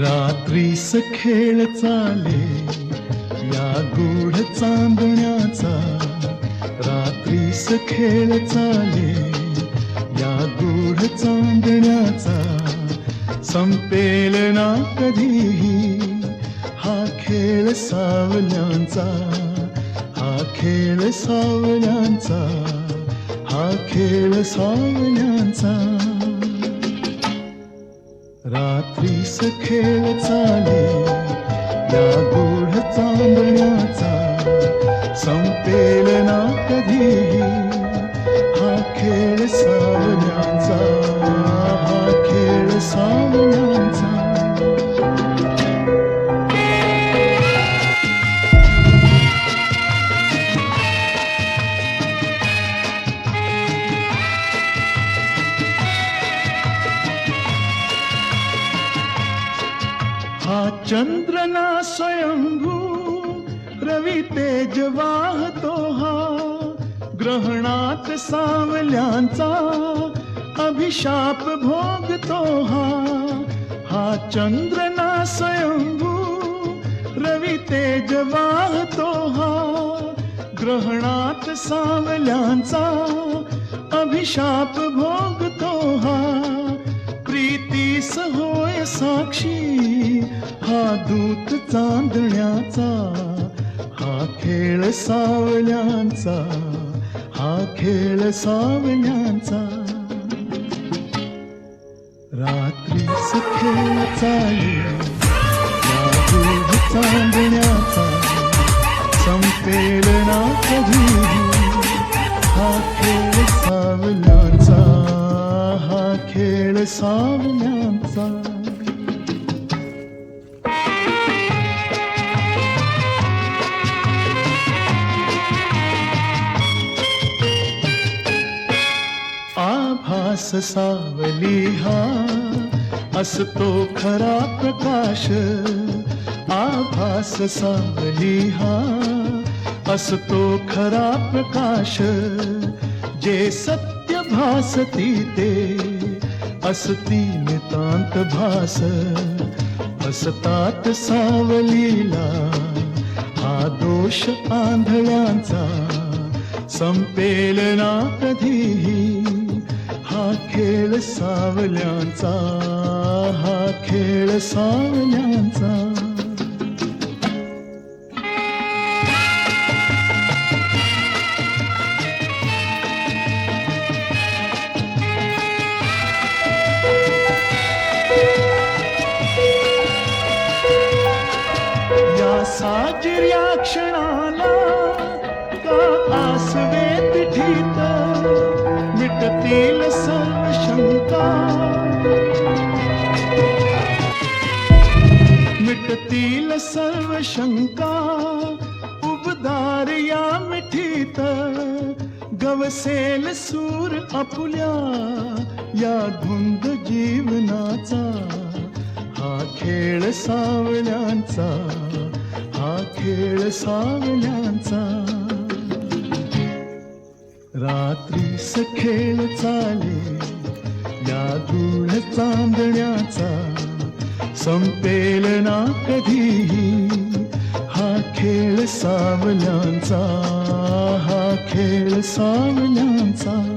रात्रीस खेळ चाले या गूढ चांदण्याचा. रात्रीस खेळ चाले या गूढ चांदण्याचा. संपेल ना कधीही हा खेळ सावल्यांचा हा खेळ सावल्यांचा हा खेळ सावल्यांचा. रात्री खेळ चाले या गूढ चांदण्याचा संपेल ना कधीही. हा खेळ सावण्याचा हा खेळ सावण्याचा. चंद्रना स्वयंभू रवी तेज वाहतो हा ग्रहणात सावल्यांचा अभिशाप भोगतो हा हा चंद्रना स्वयंभू रवी तेज वाहतो हा ग्रहणात सावल्यांचा अभिशाप भोगतो हा प्रीतीस होय साक्षी दूत चांदण्याचा हा खेळ सावल्यांचा हा खेळ सावल्यांचा. रात्री खेळ चालू या चांदण्याचा संपेल ना कधी हा खेळ सावल्यांचा हा खेळ सावल्या आभास सावली हा. असतो खरा प्रकाश आभास सावली हा. असतो खरा प्रकाश जे सत्य भासती ते. असती नितांत भास असतात सावलीला. हा दोष आंधळ्यांचा संपेल ना कधीही. खेळ सावल्यांचा हा खेळ सावल्यांचा. मिटतील सर्व शंका उबदार या मिठीत गवसेल सूर आपुल्या या धुंद जीवनाचा हा खेळ सावल्यांचा हा खेळ सावल्यांचा. रात्रीस खेळ चाले या गूढ चांदण्याचा संपेल ना कधीही हा खेळ सावल्यांचा हा खेळ सावल्यांचा.